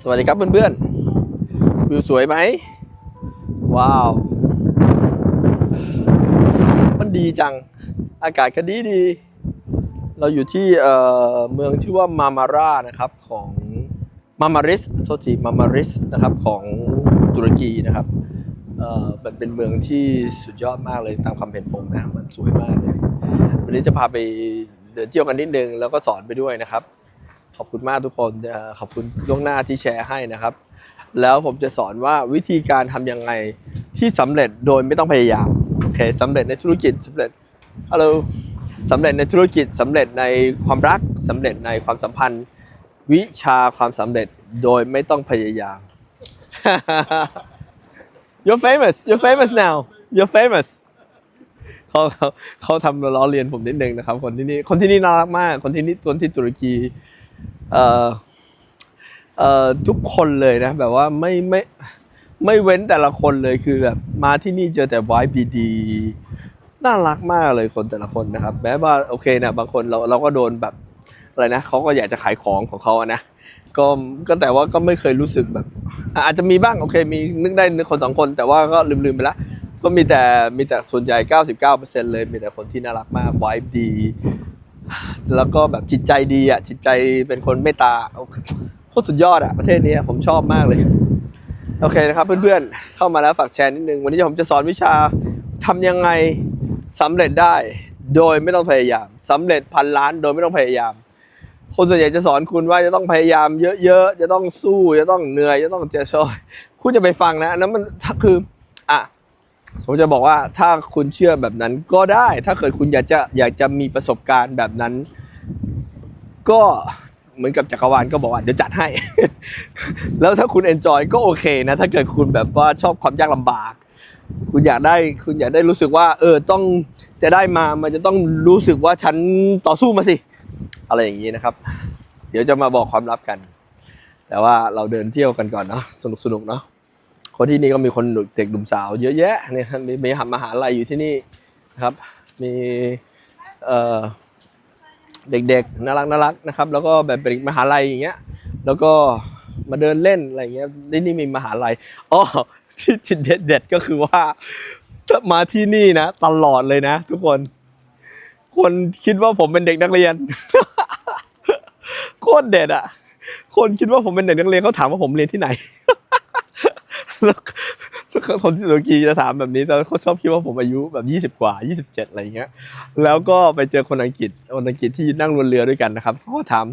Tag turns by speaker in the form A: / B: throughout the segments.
A: สวัสดีครับเพื่อนๆ วิวสวยไหม ว้าว มันดีจัง อากาศก็ดีดี เราอยู่ที่เอ่อเมืองชื่อว่ามามารานะครับของมามาริสโทษทีมามาริสนะครับของตุรกีนะครับเอ่อมันเป็นเมืองที่สุดยอดมากเลยตามความเห็นผมนะมันสวยมากเลยวันนี้จะพาไปเดินเที่ยวกันนิดนึงแล้วก็สอนไปด้วยนะครับ ขอบคุณมากทุกคนขอบคุณล่วงหน้าที่แชร์ให้นะครับ แล้วผมจะสอนว่าวิธีการทำยังไงที่สำเร็จโดยไม่ต้องพยายามโอเคสำเร็จในธุรกิจสำเร็จฮัลโหลสำเร็จในธุรกิจสำเร็จในความรักสำเร็จในความสัมพันธ์ วิชาความสำเร็จโดยไม่ต้องพยายาม you're famous you're famous now you're famous เขาเขาเขาทำล้อเลียนผมนิดนึงนะครับ คนที่นี่คนที่นี่น่ารักมาก คนที่นี่คนที่ตุรกี เอ่อเอ่อทุกคนเลยนะแบบว่าไม่ไม่ไม่เว้นแต่ละคนเลยคือแบบมาที่นี่เจอแต่วายบีดีน่ารักมากเลยคนแต่ละคนนะครับ แม้ว่าโอเคนะบางคนเราเราก็โดนแบบอะไรนะเขาก็อยากจะขายของของเขาอะนะก็ก็แต่ว่าก็ไม่เคยรู้สึกแบบ อาจจะมีบ้างโอเค มีนึกได้นึกคนสองคน แต่ว่าก็ลืมๆไปละก็มีแต่มีแต่ส่วนใหญ่ 99%เลยมีแต่คนที่น่ารักมากวายดี แล้วก็แบบจิตใจดีอะ จิตใจเป็นคนเมตตาโคตรสุดยอดอะประเทศนี้ผมชอบมากเลย โอเคนะครับ เพื่อนๆเข้ามาแล้วฝากแชร์นิดนึง วันนี้ผมจะสอนวิชาทำยังไงสำเร็จได้ โดยไม่ต้องพยายามสำเร็จพันล้านโดยไม่ต้องพยายาม คนส่วนใหญ่จะสอนคุณว่าจะต้องพยายามเยอะๆจะต้องสู้จะต้องเหนื่อยจะต้องเจ็บช้อยคุณจะไปฟังนะอันนั้นมันคือ ผมจะบอกว่าถ้าคุณเชื่อแบบนั้นก็ได้ ถ้าเกิดคุณอยากจะอยากจะมีประสบการณ์แบบนั้น ก็เหมือนกับจักรวาลก็บอกว่าเดี๋ยวจัดให้ แล้วถ้าคุณเอนจอยก็โอเคนะ ถ้าเกิดคุณแบบว่าชอบความยากลำบาก คุณอยากได้คุณอยากได้รู้สึกว่า เออต้องจะได้มามันจะต้องรู้สึกว่าฉันต่อสู้มาสิ อะไรอย่างนี้นะครับ เดี๋ยวจะมาบอกความลับกัน แต่ว่าเราเดินเที่ยวกันก่อนเนาะสนุกสนุกเนาะ คนที่นี่ก็มีคนเด็กหนุ่มสาวเยอะแยะเนี่ยครับมีมีมหาลัยอยู่ที่นี่นะครับ มีเด็กๆน่ารักน่ารักนะครับ แล้วก็แบบเป็นมหาลัยอย่างเงี้ย แล้วก็มาเดินเล่นอะไรเงี้ยที่นี่มีมหาลัยอ๋อที่จิตเด็ดเด็ดๆก็คือว่าถ้ามาที่นี่นะตลอดเลยนะ ทุกคน คนคิดว่าผมเป็นเด็กนักเรียนโคตรเด็ดอะ คนคิดว่าผมเป็นเด็กนักเรียนเขาถามว่าผมเรียนที่ไหน แล้วคนที่ตุรกีจะถามแบบนี้แล้วเขาชอบคิดว่าผมอายุแบบ 20 กว่า 27 อะไรอย่างเงี้ย แล้วก็ไปเจอคนอังกฤษ คนอังกฤษที่นั่งบนเรือด้วยกันนะครับเขาถาม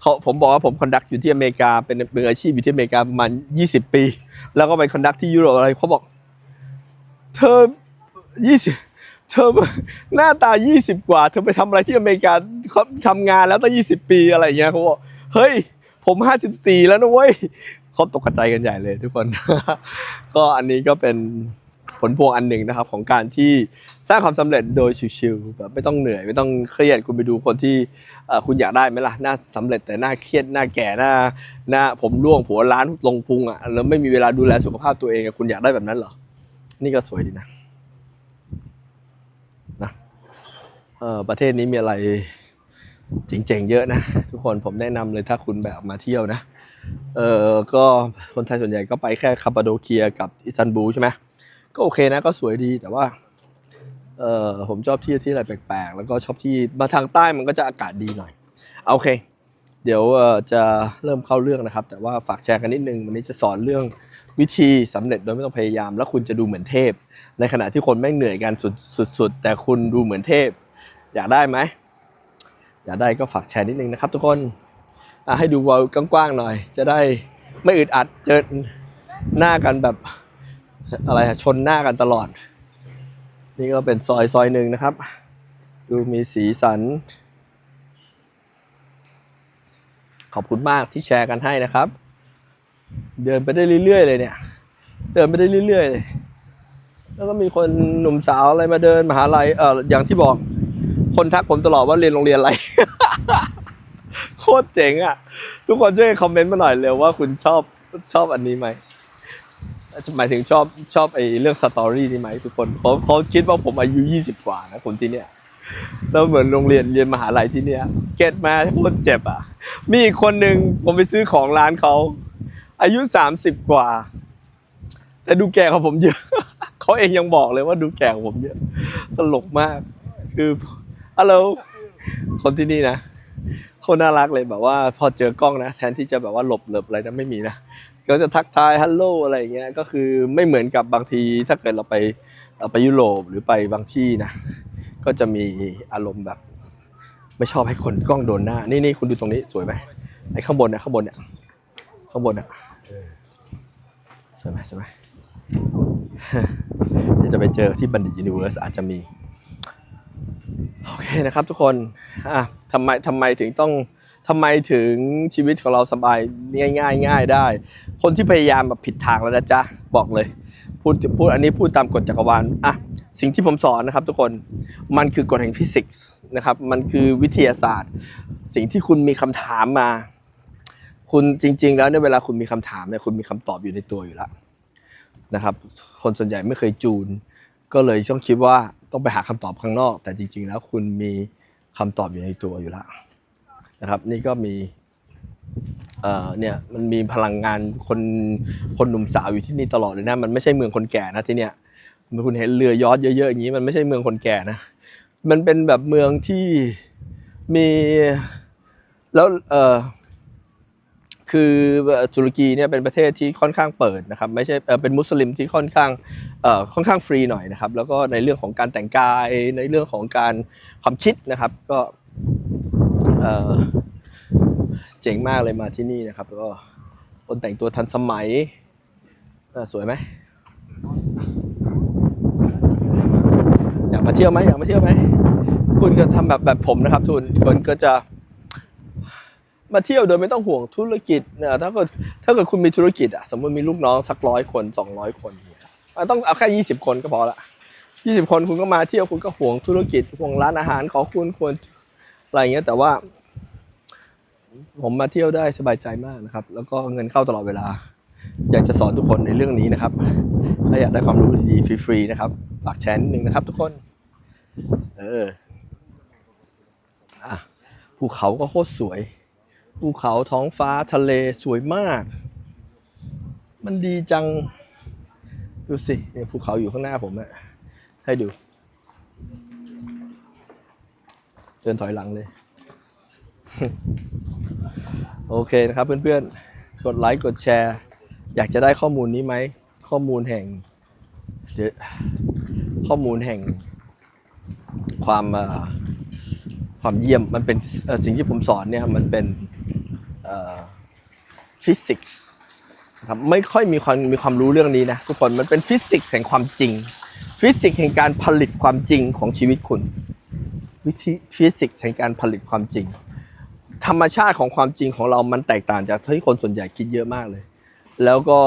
A: เขาผมบอกว่าผมคอนดักอยู่ที่อเมริกาเป็นมืออาชีพอยู่ที่อเมริกาประมาณ 20 ปี แล้วก็ไปคอนดักที่ยุโรปอะไรเขาบอก เธอ 20 เธอหน้าตา 20 กว่า เธอไปทำอะไรที่อเมริกาเขาทำงานแล้วตั้ง 20 ปีอะไรเงี้ยเขาบอก เฮ้ย ผม 54 แล้วนะเว้ย เขาตกใจกันใหญ่เลยทุกคน ก็อันนี้ก็เป็นผลพวงอันหนึ่งนะครับ ของการที่สร้างความสำเร็จโดยชิวๆแบบไม่ต้องเหนื่อยไม่ต้องเครียดคุณไปดูคนที่คุณอยากได้ไหมล่ะหน้าสำเร็จแต่หน้าเครียดหน้าแก่หน้าหน้าผมร่วงหัวล้านลงพุงอะแล้วไม่มีเวลาดูแลสุขภาพตัวเองอคุณอยากได้แบบนั้นเหรอนี่ก็สวยดีนะนะเออประเทศนี้มีอะไรเจ๋งๆเยอะนะ ทุกคนผมแนะนำเลยถ้าคุณแบบมาเที่ยวนะ เออก็คนไทยส่วนใหญ่ก็ไปแค่คาปาโดเกียกับอิสตันบูลใช่ไหมก็โอเคนะก็สวยดีแต่ว่าเออผมชอบที่ที่อะไรแปลกๆ แล้วก็ชอบที่มาทางใต้มันก็จะอากาศดีหน่อยเอาโอเค เดี๋ยวจะเริ่มเข้าเรื่องนะครับ แต่ว่าฝากแชร์กันนิดนึงวันนี้จะสอนเรื่องวิธีสำเร็จโดยไม่ต้องพยายาม แล้วคุณจะดูเหมือนเทพ ในขณะที่คนแม่งเหนื่อยกันสุดๆแต่คุณดูเหมือนเทพ อยากได้ไหมอยากได้ก็ฝากแชร์นิดนึงนะครับ ทุกคน ให้ดูวอลกว้างๆหน่อย จะได้ไม่อึดอัดเจอหน้ากันแบบอะไรชนหน้ากันตลอด นี่ก็เป็นซอยซอยหนึ่งนะครับ ดูมีสีสัน ขอบคุณมากที่แชร์กันให้นะครับ เดินไปได้เรื่อยๆเลยเนี่ย เดินไปได้เรื่อยๆเลยแล้วก็มีคนหนุ่มสาวอะไรมาเดินมหาลัยเอออย่างที่บอก คนทักผมตลอดว่าเรียนโรงเรียนอะไร ตรเจ๋งอะ ทุกคนช่วยคอมเมนต์มาหน่อยเร็วว่าคุณชอบชอบอันนี้ไหมหมายถึงชอบชอบไอ้เรื่องสตอรี่นี่ไหมทุกคนเขาเขาคิดว่าผมอายุยี่สิบกว่านะคนที่เนี้ยแล้วเหมือนโรงเรียนเรียนมหาลัยที่เนี้ยเก็ตมาโคตรเจ็บอะ มีอีกคนหนึ่งผมไปซื้อของร้านเขาอายุสามสิบกว่า แต่ดูแก่กว่าผมเยอะเขาเองยังบอกเลยว่าดูแก่กว่าผมเยอะตลกมาก คือฮัลโหลคนที่นี่นะ เขาน่ารักเลยแบบว่าพอเจอกล้องนะแทนที่จะแบบว่าหลบหลบอะไรนะไม่มีนะก็จะทักทายฮัลโหลอะไรเงี้ยก็คือไม่เหมือนกับบางทีถ้าเกิดเราไปไปยุโรปหรือไปบางที่นะก็จะมีอารมณ์แบบ ไม่ชอบให้คนกล้องโดนหน้า นี่นี่คุณดูตรงนี้สวยไหมไอ้ข้างบนเนี่ยข้างบนเนี่ยข้างบนเนี่ยสวยไหมสวยไหมจะไปเจอที่บัณฑิตยูนิเวอร์สอาจจะมี โอเคนะครับทุกคนอะทำไมทำไมถึงต้องทำไมถึงชีวิตของเราสบายง่ายง่ายง่ายได้ คนที่พยายามแบบผิดทางแล้วนะจ๊ะบอกเลยพูดพูดอันนี้พูดตามกฎจักรวาลอะสิ่งที่ผมสอนนะครับทุกคนมันคือกฎแห่งฟิสิกส์นะครับมันคือวิทยาศาสตร์ สิ่งที่คุณมีคำถามมา คุณจริง ๆ แล้วเนี่ยเวลาคุณมีคำถามเนี่ยคุณมีคำตอบอยู่ในตัวอยู่แล้วนะครับ คนส่วนใหญ่ไม่เคยจูน ก็เลยต้องคิดว่า ต้องไปหาคำตอบข้างนอก แต่จริง ๆ แล้วคุณมีคำตอบอยู่ในตัวอยู่แล้วนะครับ นี่ก็มีเอ่อเนี่ยมันมีพลังงานคนคนหนุ่มสาวอยู่ที่นี่ตลอดเลยนะ มันไม่ใช่เมืองคนแก่นะที่เนี่ยคุณเห็นเรือยอชต์เยอะๆอย่างนี้ มันไม่ใช่เมืองคนแก่นะ มันเป็นแบบเมืองที่มีแล้วเอ่อ คือตุรกีเนี่ยเป็นประเทศที่ค่อนข้างเปิดนะครับไม่ใช่เป็นมุสลิมที่ค่อนข้างค่อนข้างฟรีหน่อยนะครับแล้วก็ในเรื่องของการแต่งกายในเรื่องของการความคิดนะครับก็เจ๋งมากเลยมาที่นี่นะครับแล้วก็คนแต่งตัวทันสมัยสวยไหมอยากมาเที่ยวไหมอยากมาเที่ยวไหมคุณก็ทำแบบแบบผมนะครับทุนคนก็จะ มาเที่ยวโดยไม่ต้องห่วงธุรกิจเนี่ยถ้าเกิดถ้าเกิดคุณมีธุรกิจอะสมมติมีลูกน้องสักร้อยคนสองร้อยคนเนี่ยอะต้องเอาแค่ยี่สิบคนก็พอละยี่สิบคนคุณก็มาเที่ยวคุณก็ห่วงธุรกิจห่วงร้านอาหารของคุณควรอะไรอย่างเงี้ยแต่ว่า ผมมาเที่ยวได้สบายใจมากนะครับ แล้วก็เงินเข้าตลอดเวลา อยากจะสอนทุกคนในเรื่องนี้นะครับถ้าอยากได้ความรู้ดีๆฟรีๆนะครับฝากแชร์นิดนึงนะครับ ทุกคน เอออะภูเขาก็โคตรสวย ภูเขาท้องฟ้าทะเลสวยมาก มันดีจัง ดูสิเนี่ยภูเขาอยู่ข้างหน้าผมอะให้ดู เดินถอยหลังเลย โอเคนะครับเพื่อนๆ กดไลค์กดแชร์ อยากจะได้ข้อมูลนี้ไหม ข้อมูลแห่งเดี๋ยวข้อมูลแห่งความความเยี่ยมมันเป็นสิ่งที่ผมสอนเนี่ยมันเป็น ฟิสิกส์ครับไม่ค่อยมีความมีความรู้เรื่องนี้นะทุกคนมันเป็นฟิสิกส์แห่งความจริง ฟิสิกส์แห่งการผลิตความจริงของชีวิตคุณวิธีฟิสิกส์แห่งการผลิตความจริง ธรรมชาติของความจริงของเรามันแตกต่างจากที่คนส่วนใหญ่คิดเยอะมากเลย แล้วก็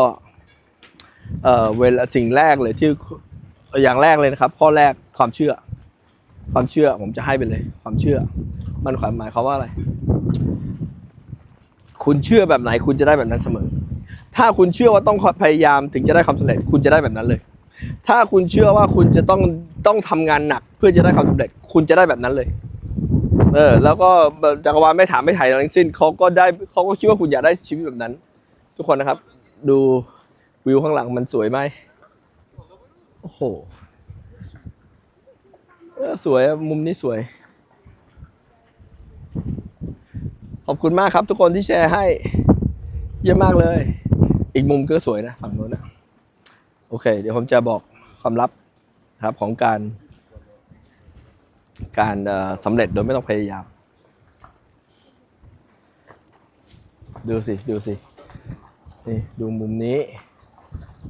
A: เอ่อเวลาสิ่งแรกเลยที่อย่างแรกเลยนะครับ ข้อแรกความเชื่อ ความเชื่อผมจะให้ไปเลย ความเชื่อ มันความหมายความว่าอะไร คุณเชื่อแบบไหนคุณจะได้แบบนั้นเสมอ ถ้าคุณเชื่อว่าต้องพยายามถึงจะได้ความสำเร็จ คุณจะได้แบบนั้นเลย ถ้าคุณเชื่อว่าคุณจะต้องต้องทำงานหนัก เพื่อจะได้ความสำเร็จ คุณจะได้แบบนั้นเลย เออ แล้วก็จักรวาลไม่ถามไม่ถ่ายอะไรทั้งสิ้นเขาก็ได้เขาก็คิดว่าคุณอยากได้ชีวิตแบบนั้น ทุกคนนะครับ ดูวิวข้างหลังมันสวยไหมโอ้โหสวยมุมนี้สวย ขอบคุณมากครับ ทุกคนที่แชร์ให้ เยี่ยมมากเลย อีกมุมก็สวยนะ ฝั่งโน้นนะโอเค เดี๋ยวผมจะบอกความลับครับของการ การสำเร็จโดยไม่ต้องพยายาม ดูสิ ดูสิ นี่ ดูมุมนี้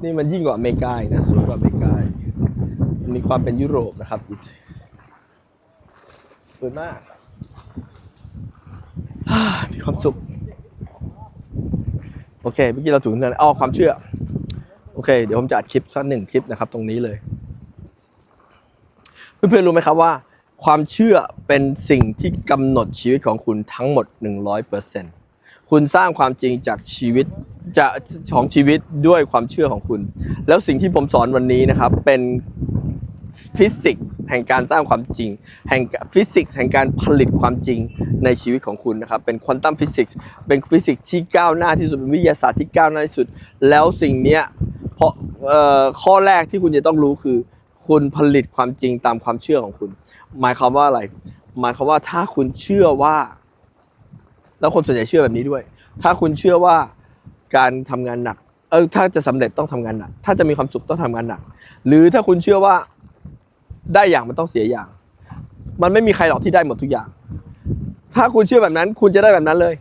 A: นี่มันยิ่งกว่าอเมริกานะสวยกว่าอเมริกาอีกมันมีความเป็นยุโรปนะครับสวยมาก มีความสุข โอเคเมื่อกี้เราถึงนั่นอ๋อความเชื่อ โอเค เดี๋ยวผมจะอัดคลิปสักหนึ่งคลิปนะครับ ตรงนี้เลย เพื่อนๆรู้ไหมครับว่า ความเชื่อเป็นสิ่งที่กำหนดชีวิตของคุณทั้งหมด 100%คุณสร้างความจริงจากชีวิตจะของชีวิตด้วยความเชื่อของคุณ แล้วสิ่งที่ผมสอนวันนี้นะครับ เป็น ฟิสิกส์แห่งการสร้างความจริง แห่งฟิสิกส์แห่งการผลิตความจริงในชีวิตของคุณนะครับ เป็นควอนตัมฟิสิกส์เป็นฟิสิกส์ที่ก้าวหน้าที่สุดเป็นวิทยาศาสตร์ที่ก้าวหน้าที่สุด แล้วสิ่งนี้เพราะข้อแรกที่คุณจะต้องรู้คือ คุณผลิตความจริงตามความเชื่อของคุณ หมายความว่าอะไร หมายความว่าถ้าคุณเชื่อว่า แล้วคนส่วนใหญ่เชื่อแบบนี้ด้วย ถ้าคุณเชื่อว่าการทำงานหนักเออถ้าจะสำเร็จต้องทำงานหนัก ถ้าจะมีความสุขต้องทำงานหนัก หรือถ้าคุณเชื่อว่า ได้อย่างมันต้องเสียอย่าง มันไม่มีใครหรอกที่ได้หมดทุกอย่าง ถ้าคุณเชื่อแบบนั้น คุณจะได้แบบนั้นเลย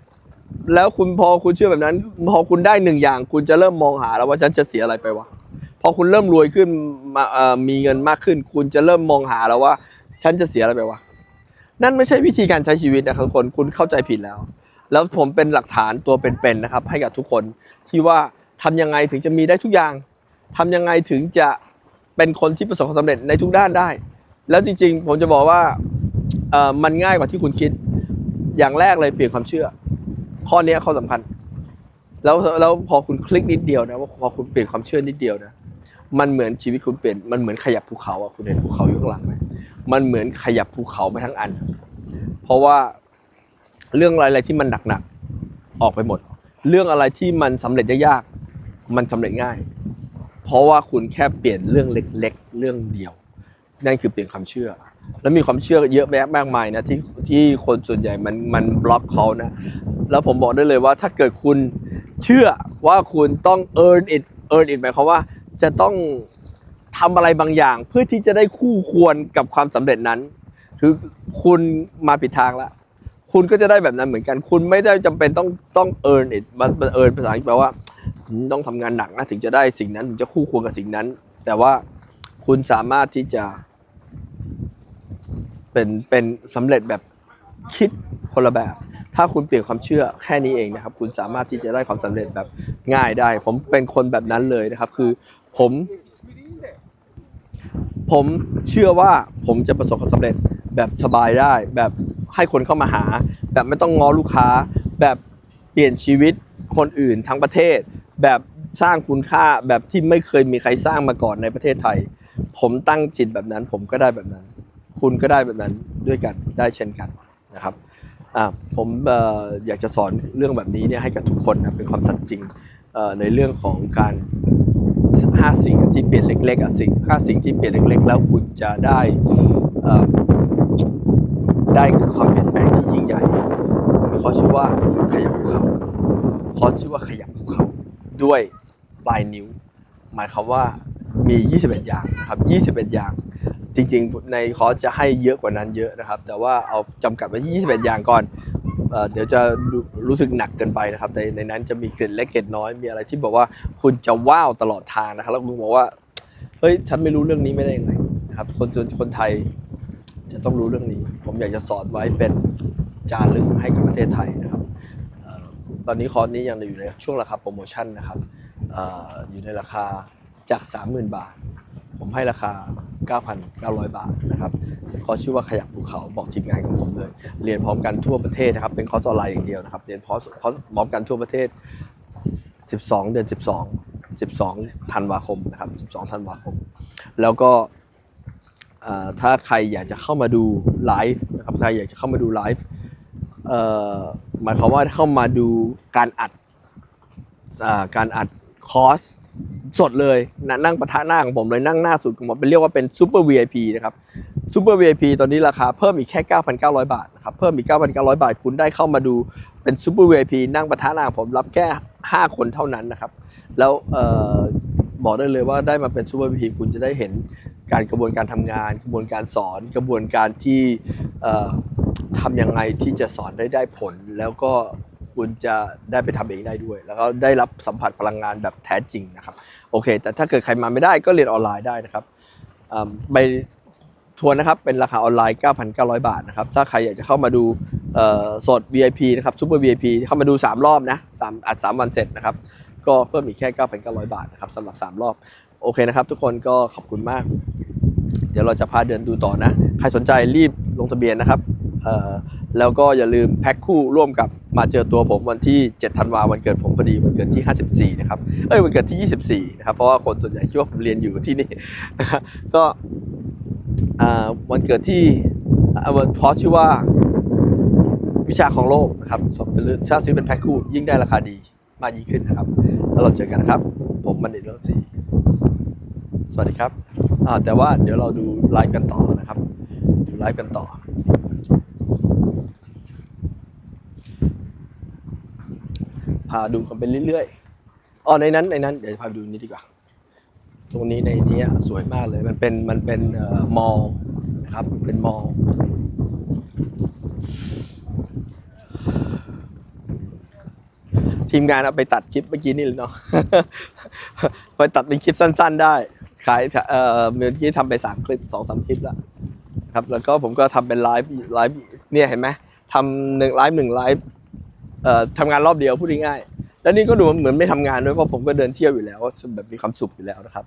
A: แล้วคุณพอคุณเชื่อแบบนั้น พอคุณได้หนึ่งอย่าง คุณจะเริ่มมองหาแล้วว่าฉันจะเสียอะไรไปวะพอคุณเริ่มรวยขึ้นมาเอ่อมีเงินมากขึ้น คุณจะเริ่มมองหาแล้วว่า ฉันจะเสียอะไรไปวะนั่นไม่ใช่วิธีการใช้ชีวิตนะครับคนคุณเข้าใจผิดแล้ว แล้วผมเป็นหลักฐานตัวเป็นๆนะครับ ให้กับทุกคนที่ว่าทำยังไงถึงจะมีได้ทุกอย่างทำยังไงถึงจะ เป็นคนที่ประสบความสำเร็จในทุกด้านได้ แล้วจริง ๆ ผมจะบอกว่ามันง่ายกว่าที่คุณคิด อย่างแรกเลยเปลี่ยนความเชื่อ ข้อนี้ยข้อสำคัญ แล้วแล้วพอคุณคลิกนิดเดียวนะว่าพอคุณเปลี่ยนความเชื่อนิดเดียวนะมันเหมือนชีวิตคุณเปลี่ยนมันเหมือนขยับภูเขาอะคุณเห็นภูเขาอยู่ข้างหลังไหมมันเหมือนขยับภูเขามาทั้งอัน เพราะว่าเรื่องอะไรที่มันหนักๆออกไปหมด เรื่องอะไรที่มันสำเร็จยากๆมันสำเร็จง่าย ราะว่าคุณแค่เปลี่ยนเรื่องเล็ก ๆ เรื่องเดียว นั่นคือเปลี่ยนความเชื่อ แล้วมีความเชื่อเยอะแยะมากมายนะที่ที่คนส่วนใหญ่มันมันบล็อกเขานะ แล้วผมบอกได้เลยว่าถ้าเกิดคุณเชื่อว่าคุณต้อง earn it earn it หมายความว่าจะต้องทำอะไรบางอย่าง เพื่อที่จะได้คู่ควรกับความสำเร็จนั้น คือคุณมาผิดทางละคุณก็จะได้แบบนั้นเหมือนกัน คุณไม่ได้จำเป็นต้องต้อง earn it มัน earn ภาษาอังกฤษแปลว่า ต้องทำงานหนักนะถึงจะได้สิ่งนั้นถึงจะคู่ควรกับสิ่งนั้น แต่ว่าคุณสามารถที่จะ เป็นเป็นสำเร็จแบบคิดคนละแบบ ถ้าคุณเปลี่ยนความเชื่อแค่นี้เองนะครับ คุณสามารถที่จะได้ความสำเร็จแบบง่ายได้ ผมเป็นคนแบบนั้นเลยนะครับ คือผม ผมเชื่อว่าผมจะประสบความสำเร็จแบบสบายได้ แบบให้คนเข้ามาหา แบบไม่ต้องง้อลูกค้า แบบเปลี่ยนชีวิต คนอื่นทั้งประเทศ แบบสร้างคุณค่าแบบที่ไม่เคยมีใครสร้างมาก่อนในประเทศไทย ผมตั้งจิตแบบนั้น ผมก็ได้แบบนั้น คุณก็ได้แบบนั้นด้วยกันได้เช่นกันนะครับผมออยากจะสอนเรื่องแบบนี้เนี่ยให้กับทุกคนนะเป็นความสัตย์จริงในเรื่องของการห้าสิ่งที่เปลี่ยนเล็กๆอะสิ่งห้าสิ่งที่เปลี่ยนเล็ก ๆ แล้วคุณจะได้ได้ความเปลี่ยนแปลงที่ยิ่งใหญ่ขอชื่อว่าขยับภูเขา ขอชื่อว่าขยับภูเขาด้วยปลายนิ้ว หมายความว่ามี 21 อย่างครับ21 อย่าง จริงๆ ในคอร์สจะให้เยอะกว่านั้นเยอะนะครับ แต่ว่าเอาจำกัดไว้21 อย่างก่อนเอเดี๋ยวจะรู้รู้สึกหนักเกินไปนะครับในในนั้นจะมีเกร็ดเล็กเกร็ดน้อยมีอะไรที่บอกว่าคุณจะว้าวตลอดทางนะครับแล้วคุณบอกว่าเฮ้ยฉันไม่รู้เรื่องนี้ไม่ได้ยังไงนะครับคนจนคนไทยจะต้องรู้เรื่องนี้ ผมอยากจะสอนไว้เป็นจารึกให้กับประเทศไทยนะครับ ตอนนี้คอร์สนี้ยังอยู่ในช่วงราคาโปรโมชั่นนะครับออยู่ในราคาจาก 30,000 บาท ผมให้ราคา 9,900 บาทนะครับคอร์สชื่อว่าขยับภูเขาบอกทีมงานของผมเลย เรียนพร้อมกันทั่วประเทศนะครับเป็นคอร์สออนไลน์อย่างเดียวนะครับเรียนคอร์สคอร์สพร้อมกันทั่วประเทศ 12 เดือน 12 12ธันวาคมนะครับ12ธันวาคม แล้วก็ถ้าใครอยากจะเข้ามาดูไลฟ์นะครับใครอยากจะเข้ามาดูไลฟ์ หมายความว่าเข้ามาดูการอัดอการอัดคอร์สสดเลยนะนั่งประทะหน้าของผมเลยนั่งหน้าสุดของผมเป็นเรียกว่าเป็นซูเปอร์ VIP นะครับซูเปอร์ VIP ตอนนี้ราคาเพิ่มอีกแค่ 9,900 บาทนะครับเพิ่มอีก 9,900 บาท คุณได้เข้ามาดูเป็นซูเปอร์ VIP นั่งประทะหน้าของผมรับแค่ 5 คนเท่านั้นนะครับ แล้วออบอกได้เลยว่าได้มาเป็นซูเปอร์ VIP คุณจะได้เห็นการกระบวนการทำงาน กระบวนการสอน กระบวนการที่ ทำยังไงที่จะสอนได้ได้ผล แล้วก็คุณจะได้ไปทำเองได้ด้วย แล้วก็ได้รับสัมผัสพลังงานแบบแท้จริงนะครับโอเค แต่ถ้าเกิดใครมาไม่ได้ก็เรียนออนไลน์ได้นะครับอ่าใบทวนะครับเป็นราคาออนไลน์ 9,900 บาทนะครับถ้าใครอยากจะเข้ามาดูสด VIP นะครับซูเปอร์ VIP เข้ามาดู 3 รอบนะสามอัด 3 วันเสร็จนะครับก็เพิ่มอีกแค่ 9,900 บาทนะครับสำหรับ 3 รอบโอเคนะครับ ทุกคนก็ขอบคุณมาก เดี๋ยวเราจะพาเดินดูต่อนะ ใครสนใจรีบลงทะเบียนนะครับ แล้วก็อย่าลืมแพ็คคู่ร่วมกับมาเจอตัวผมวันที่ 7 ธันวาวันเกิดผมพอดีวันเกิดที่ 54 นะครับ เอ้ยวันเกิดที่ 24 นะครับ เพราะว่าคนส่วนใหญ่คิดว่าผมเรียนอยู่ที่นี่ก็วันเกิดที่อ่าวันคอร์สชื่อว่าวิชาของโลกนะครับสมเป็นถ้าซื้อเป็นแพ็คคู่ยิ่งได้ราคาดีมากยิ่งขึ้นนะครับ แล้วเราเจอกันนะครับ ผมมันเด็ดเรื่องสีสวัสดีครับแต่ว่าเดี๋ยวเราดูไลฟ์กันต่อนะครับ ดูไลฟ์กันต่อ พาดูกันไปเรื่อยๆอ๋อในนั้นในนั้นเดี๋ยวพาไปดูนี้ดีกว่า ตรงนี้ในนี้สวยมากเลยมันเป็นมันเป็นเอ่อมอลนะครับเป็นมอลทีมงานเอาไปตัดคลิปเมื่อกี้นี่เลยเนาะไปตัดเป็นคลิปสั้น ๆ ได้ ขายเอ่อเมื่อกี้ทำไปสามคลิปสองสามคลิปแล้วครับ แล้วก็ผมก็ทำเป็นไลฟ์ไลฟ์เนี่ยเห็นไหมทำหนึ่งไลฟ์หนึ่งไลฟ์ ทำงานรอบเดียวพูดง่ายๆแล้วนี่ก็ดูเหมือนไม่ทำงานด้วยเพราะผมก็เดินเที่ยวอยู่แล้วแบบมีความสุขอยู่แล้วนะครับ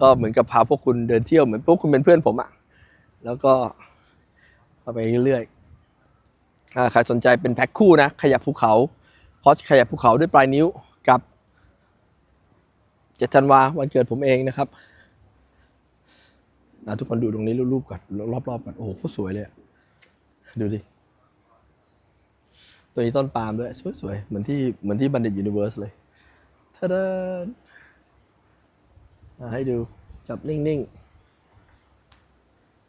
A: ก็เหมือนกับพาพวกคุณเดินเที่ยวเหมือนพวกคุณเป็นเพื่อนผมอะแล้วก็เอาไปเรื่อยๆใครสนใจเป็นแพ็คคู่นะขยับภูเขาคอร์สขยับภูเขาด้วยปลายนิ้วกับเจ็ดธันวาวันเกิดผมเองนะครับนะทุกคนดูตรงนี้รูปๆก่อนรอบๆก่อนโอ้โหสวยเลย ดูดิ ตัวนี้ต้นปาล์มด้วยสวยๆเหมือนที่เหมือนที่บันดิตยูนิเวอร์สเลยทะเดนให้ดูจับนิ่งๆ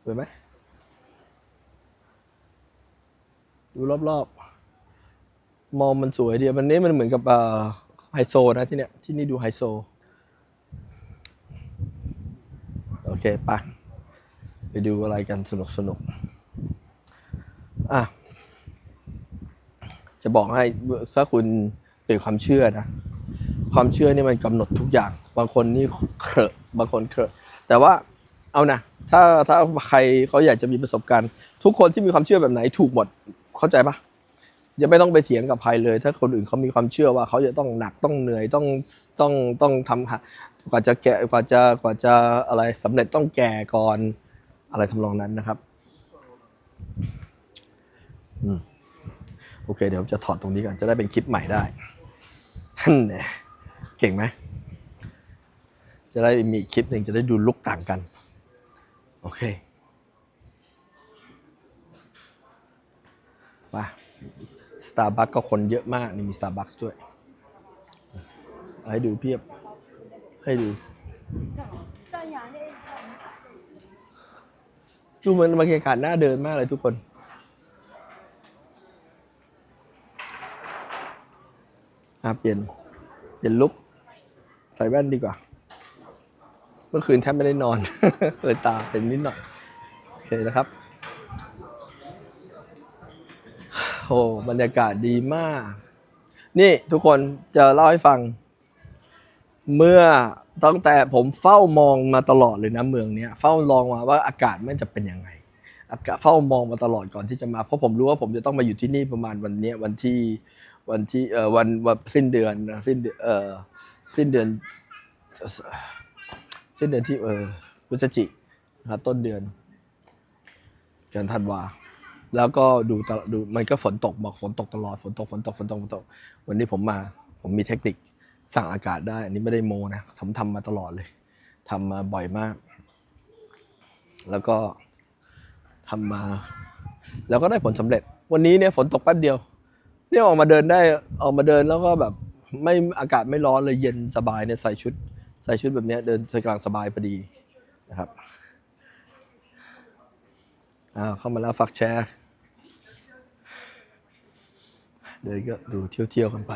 A: สวยไหมดูรอบๆ มองมันสวยดีมันนี้มันเหมือนกับไฮโซนะที่เนี้ยที่นี่ดูไฮโซ โอเคปะไปดูอะไรกันสนุกสนุกๆอะ จะบอกให้ถ้าคุณเป็นความเชื่อนะ ความเชื่อนี่มันกำหนดทุกอย่าง บางคนนี่เครอะบางคนเครอะแต่ว่าเอานะถ้าถ้าใครเขาอยากจะมีประสบการณ์ ทุกคนที่มีความเชื่อแบบไหนถูกหมดเข้าใจปะย่าไม่ต้องไปเถียงกับใครเลย ถ้าคนอื่นเขามีความเชื่อว่าเขาจะต้องหนักต้องเหนื่อยต้องต้องต้องทำหากว่าจะแก่กว่าจะกว่าจะอะไรสำเร็จต้องแก่ก่อนอะไรทำนองนั้นนะครับ อืม โอเค เดี๋ยวจะถอดตรงนี้ก่อนจะได้เป็นคลิปใหม่ได้นเก่งไหมจะได้มีคลิปหนึ่งจะได้ดูลุกต่างกัน โอเคมาสตาร์บัคก็คนเยอะมาก นี่มีสตาร์บัคด้วยให้ดูเพียบ ให้ดู ดูเหมือนบรรยากาศน่าเดินมากเลยทุกคน อะเปลี่ยนเปลี่ยนลุกใส่แว่นดีกว่า เมื่อคืนแทบไม่ได้นอนเลยตาเป็นนิดหน่อย โอเคนะครับโอ้บรรยากาศดีมาก นี่ทุกคนจะเล่าให้ฟัง เมื่อตั้งแต่ผมเฝ้ามองมาตลอดเลยนะเมืองเนี้ยเฝ้ามองมาว่าอากาศมันจะเป็นยังไง อากาศเฝ้ามองมาตลอดก่อนที่จะมา เพราะผมรู้ว่าผมจะต้องมาอยู่ที่นี่ประมาณวันนี้วันที่ วันที่เอ่อวันวันสิ้นเดือนนะสิ้นเดือนเอ่อสิ้นเดือน สิ้นเดือนที่เออพฤศจินะต้นเดือนเดือนธันวาแล้วก็ดูตลอดดูมันก็ฝนตกบอกฝนตกตลอดฝนตกฝนตกฝนตกฝนตก วันนี้ผมมาผมมีเทคนิคสั่งอากาศได้ อันนี้ไม่ได้โมนะผมทำมาตลอดเลยทำมาบ่อยมาก แล้วก็ทำมา แล้วก็ได้ผลสำเร็จ วันนี้เนี่ยฝนตกแป๊บเดียว เนี่ยออกมาเดินได้ออกมาเดินแล้วก็แบบไม่อากาศไม่ร้อนเลยเย็นสบายเนี่ยใส่ชุด ใส่ชุดแบบเนี้ยเดินกลางสบายพอดีนะครับอ้าวเข้ามาแล้วฝากแชร์เดินก็ดูเที่ยวเที่ยวกันไป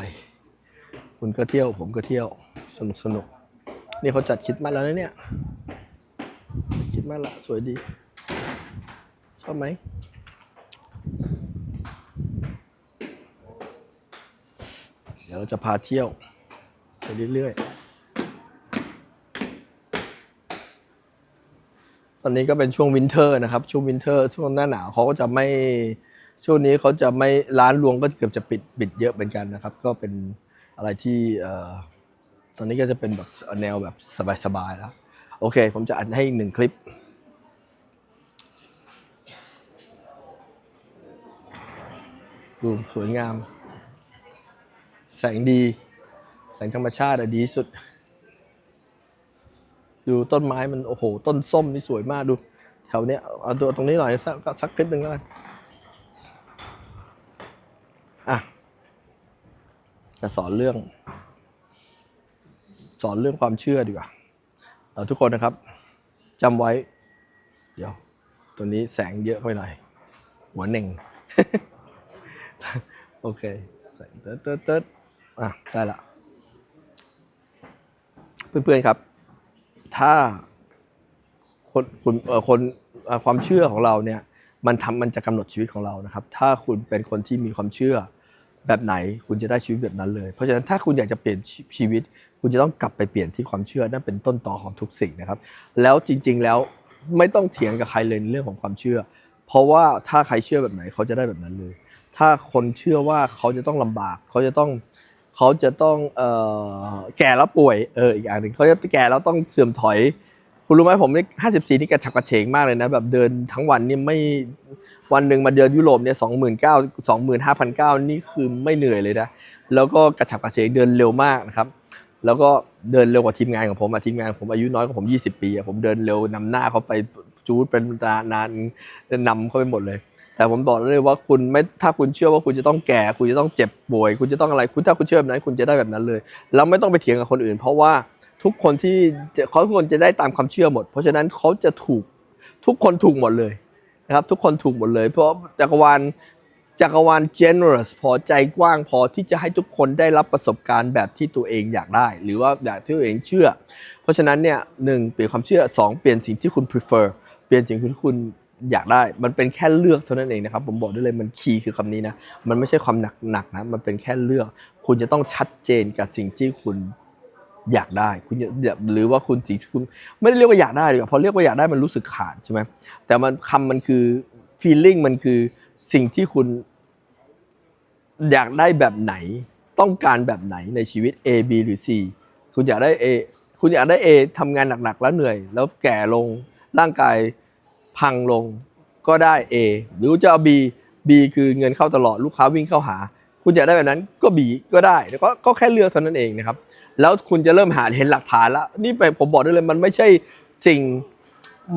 A: คุณก็เที่ยวผมก็เที่ยวสนุกสนุกนี่เขาจัดคิดมาแล้วนะเนี่ยคิดมาละสวยดี ชอบไหม เดี๋ยวเราจะพาเที่ยวไปเรื่อยๆ ตอนนี้ก็เป็นช่วงวินเทอร์นะครับ ช่วงวินเทอร์ ช่วงหน้าหนาวเขาก็จะไม่ ช่วงนี้เขาจะไม่ร้านรวงก็เกือบจะปิดปิดเยอะเหมือนกันนะครับ ก็เป็นอะไรที่ตอนนี้ก็จะเป็นแบบแนวแบบสบายๆแล้ว โอเค ผมจะอัดให้อีกหนึ่งคลิปดูสวยงาม แสงดี แสงธรรมชาติอะดีสุด ดูต้นไม้มันโอ้โห ต้นส้มนี่สวยมากดู แถวเนี้ยเอาตัวตรงนี้หน่อยสักสักคลิปหนึ่งแล้วกันอะจะสอนเรื่อง สอนเรื่องความเชื่อดีกว่าเอาทุกคนนะครับจำไว้ เดี๋ยว ตัวนี้แสงเยอะไปหน่อย หัวเหน่ง โอเค ใส่เติ๊ดเติร์ดเติร์ด อะได้ละ เพื่อนๆครับ ถ้าคนคุณเอ่อคนความเชื่อของเราเนี่ยมันทำมันจะกำหนดชีวิตของเรานะครับ ถ้าคุณเป็นคนที่มีความเชื่อแบบไหน คุณจะได้ชีวิตแบบนั้นเลย เพราะฉะนั้นถ้าคุณอยากจะเปลี่ยนชีวิต คุณจะต้องกลับไปเปลี่ยนที่ความเชื่อนั่นเป็นต้นตอของทุกสิ่งนะครับ แล้วจริง ๆแล้วไม่ต้องเถียงกับใครเลยในเรื่องของความเชื่อ เพราะว่าถ้าใครเชื่อแบบไหนเขาจะได้แบบนั้นเลย ถ้าคนเชื่อว่าเขาจะต้องลำบาก เขาจะต้อง เขาจะต้องเอ่อแก่แล้วป่วยเอออีกอย่างหนึ่งเขาจะแก่แล้วต้องเสื่อมถอย คุณรู้ไหมผมนี่ห้าสิบสี่นี่กระฉับกระเฉงมากเลยนะ แบบเดินทั้งวันนี่ไม่วันหนึ่งมาเดินยุโรปเนี่ยสองหมื่นเก้าสองหมื่นห้าพันเก้านี่คือไม่เหนื่อยเลยนะ แล้วก็กระฉับกระเฉงเดินเร็วมากนะครับ แล้วก็เดินเร็วกว่าทีมงานของผมอะทีมงานผมอายุน้อยกว่าผม 20 ปีอะผมเดินเร็วนำหน้าเขาไปจูดเป็นนานนำเขาไปหมดเลย แต่ผมบอกเลยว่าคุณไม่ถ้าคุณเชื่อว่าคุณจะต้องแก่ คุณจะต้องเจ็บป่วย คุณจะต้องอะไรคุณถ้าคุณเชื่อแบบนั้น คุณจะได้แบบนั้นเลยแล้วไม่ต้องไปเถียงกับคนอื่น เพราะว่าทุกคนที่เขาทุกคนจะได้ตามความเชื่อหมด เพราะฉะนั้นเขาจะถูกทุกคนถูกหมดเลยนะครับทุกคนถูกหมดเลย เพราะจักรวาลจักรวาล generous พอใจกว้างพอที่จะให้ทุกคนได้รับประสบการณ์แบบที่ตัวเองอยากได้ หรือว่าแบบที่ตัวเองเชื่อ เพราะฉะนั้นเนี่ยหนึ่งเปลี่ยนความเชื่อสองเปลี่ยนสิ่งที่คุณ prefer เปลี่ยนสิ่งที่คุณ อยากได้มันเป็นแค่เลือกเท่านั้นเองนะครับ ผมบอกได้เลยมันคีย์คือคำนี้นะ มันไม่ใช่ความหนักหนักนะ มันเป็นแค่เลือก คุณจะต้องชัดเจนกับสิ่งที่คุณอยากได้ คุณอย่าหรือว่าคุณสิ่งที่คุณไม่ได้เรียกว่าอยากได้ดีกว่าพอเรียกว่าอยากได้มันรู้สึกขาดใช่ไหมแต่มันคำมันคือ feeling มันคือสิ่งที่คุณอยากได้แบบไหน ต้องการแบบไหนในชีวิต A B หรือ C คุณอยากได้ A คุณอยากได้ A ทำงานหนักๆแล้วเหนื่อย แล้วแก่ลงร่างกาย พังลงก็ได้ A หรือจะเอา B B คือเงินเข้าตลอดลูกค้าวิ่งเข้าหา คุณอยากได้แบบนั้นก็ B ก็ได้แล้วก็ก็แค่เลือกเท่านั้นเองนะครับ แล้วคุณจะเริ่มหาเห็นหลักฐานแล้วนี่ไปผมบอกได้เลยมันไม่ใช่สิ่ง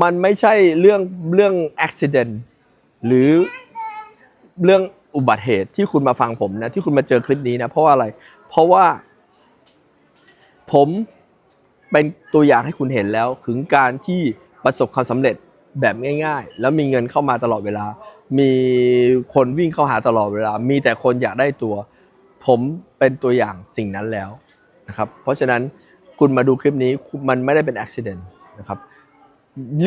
A: มันไม่ใช่เรื่องเรื่อง accident หรือเรื่องอุบัติเหตุที่คุณมาฟังผมนะที่คุณมาเจอคลิปนี้นะเพราะว่าอะไร เพราะว่า ผมเป็นตัวอย่างให้คุณเห็นแล้วถึงการที่ประสบความสำเร็จ แบบง่ายๆ แล้วมีเงินเข้ามาตลอดเวลา มีคนวิ่งเข้าหาตลอดเวลา มีแต่คนอยากได้ตัว ผมเป็นตัวอย่างสิ่งนั้นแล้วนะครับ เพราะฉะนั้นคุณมาดูคลิปนี้มันไม่ได้เป็นอุบิเหตุนะครับ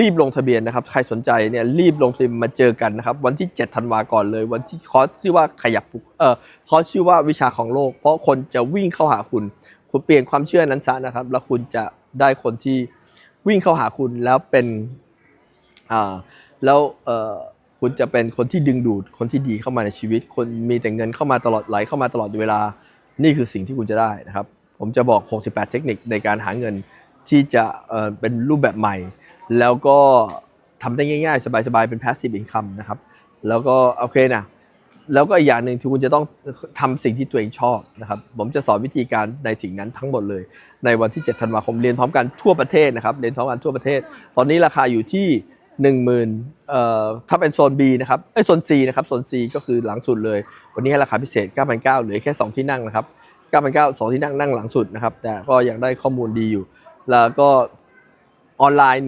A: รีบลงทะเบียนนะครับ ใครสนใจเนี่ยรีบลงทะเบียนมาเจอกันนะครับ วันที่ 7 ธันวาก่อนเลย วันที่คอร์สชื่อว่าขยับปลุกเออคอร์สชื่อว่าวิชาของโลก เพราะคนจะวิ่งเข้าหาคุณ คุณเปลี่ยนความเชื่อนั้นซะนะครับ แล้วคุณจะได้คนที่วิ่งเข้าหาคุณแล้วเป็น อ่าแล้วเออคุณจะเป็นคนที่ดึงดูดคนที่ดีเข้ามาในชีวิต คนมีแต่เงินเข้ามาตลอดไหลเข้ามาตลอดเวลา นี่คือสิ่งที่คุณจะได้นะครับ ผมจะบอก 68 เทคนิคในการหาเงินที่จะเอ่อเป็นรูปแบบใหม่ แล้วก็ทำได้ง่ายๆ สบายๆ เป็น passive income นะครับ แล้วก็โอเคนะแล้วก็อีกอย่างหนึ่งที่คุณจะต้องทำสิ่งที่ตัวเองชอบนะครับ ผมจะสอนวิธีการในสิ่งนั้นทั้งหมดเลย ในวันที่ 7 ธันวาคมเรียนพร้อมกันทั่วประเทศนะครับเรียนพร้อมกันทั่วประเทศ ตอนนี้ราคาอยู่ที่ 10,000เอ่อถ้าเป็นโซน B นะครับเอ้โซน C นะครับโซน C ก็คือหลังสุดเลย วันนี้ให้ราคาพิเศษ 9,900เหลือแค่ 2 ที่นั่งนะครับ9,900 2 ที่นั่งนั่งหลังสุดนะครับ แต่ก็ยังได้ข้อมูลดีอยู่ แล้วก็ออนไลน์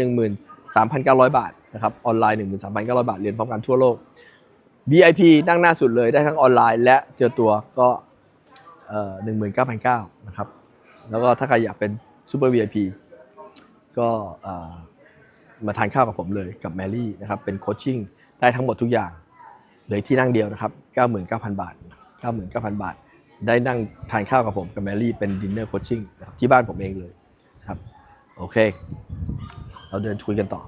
A: 13,900 บาทนะครับออนไลน์ 13,900 บาทเรียนพร้อมกันทั่วโลก VIP นั่งหน้าสุดเลยได้ทั้งออนไลน์ และเจอตัวก็เอ่อ19,900นะครับแล้วก็ถ้าใครอยากเป็นซูเปอร์ VIP ก็เอ่อ มาทานข้าวกับผมเลยกับแมรี่นะครับเป็นโคชชิ่งได้ทั้งหมดทุกอย่างเหลือที่นั่งเดียวนะครับ 99,000 บาท 99,000 บาท ได้นั่งทานข้าวกับผมกับแมรี่เป็นดินเนอร์โคชชิ่งนะครับที่บ้านผมเองเลยครับโอเค เราเดินคุยกันต่อ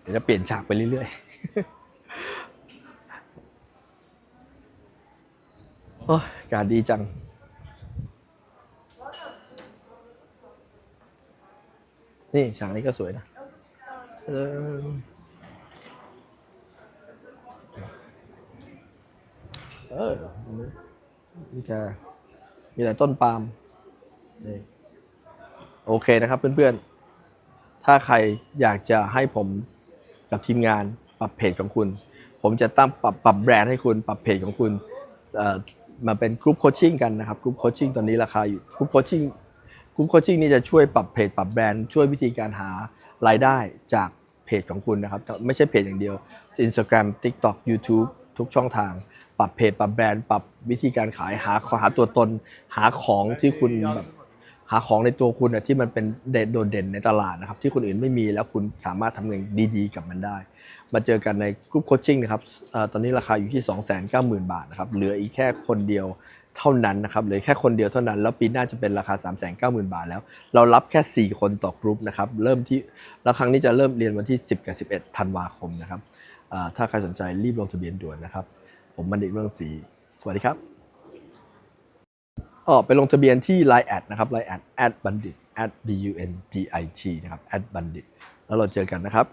A: เดี๋ยวจะเปลี่ยนฉากไปเรื่อยๆโอ้ยอากาศดีจัง นี่ฉากนี้ก็สวยนะเออเออมีแต่มีแต่ต้นปาล์มนี่โอเคนะครับเพื่อนๆ ถ้าใครอยากจะให้ผมกับทีมงานปรับเพจของคุณ ผมจะตั้งปรับปรับแบรนด์ให้คุณปรับเพจของคุณมาเป็นกรุ๊ปโคชชิ่งกันนะครับกรุ๊ปโคชชิ่งตอนนี้ราคาอยู่กรุ๊ปโคชชิ่ง กรุ๊ปโคชชิ่งนี่จะช่วยปรับเพจปรับแบรนด์ช่วยวิธีการหารายได้จากเพจของคุณนะครับ ไม่ใช่เพจอย่างเดียว Instagram TikTok YouTube ทุกช่องทาง ปรับเพจปรับแบรนด์ ปรับวิธีการขายหาหาตัวตนหาของที่คุณแบบหาของในตัวคุณนะที่มันเป็นเด่นโดดเด่นในตลาดนะครับ ที่คนอื่นไม่มีแล้วคุณสามารถทำเงินดีๆ กับมันได้ มาเจอกันในกลุ่มโคชชิ่งนะครับตอนนี้ราคาอยู่ที่ 290,000 บาทนะครับเหลืออีกแค่คนเดียว เท่านั้นนะครับเลือแค่คนเดียวเท่านั้น แล้วปีหน้าจะเป็นราคา 390,000 บาทแล้ว เรารับแค่ 4 คนต่อกลุ่มนะครับเริ่มที่แล้วครั้งนี้จะเริ่มเรียนวันที่ 10 กับ 11 ธันวาคมนะครับถ้าใครสนใจรีบลงทะเบียนด่วนนะครับ ผมบัณฑิตเมืองศรีสวัสดีครับอ๋อไปลงทะเบียนที่ Line แอดนะครับ Line แอด at บัณฑิต at b u n d i t นะครับ at บัณฑิต แล้วเราเจอกันนะครับ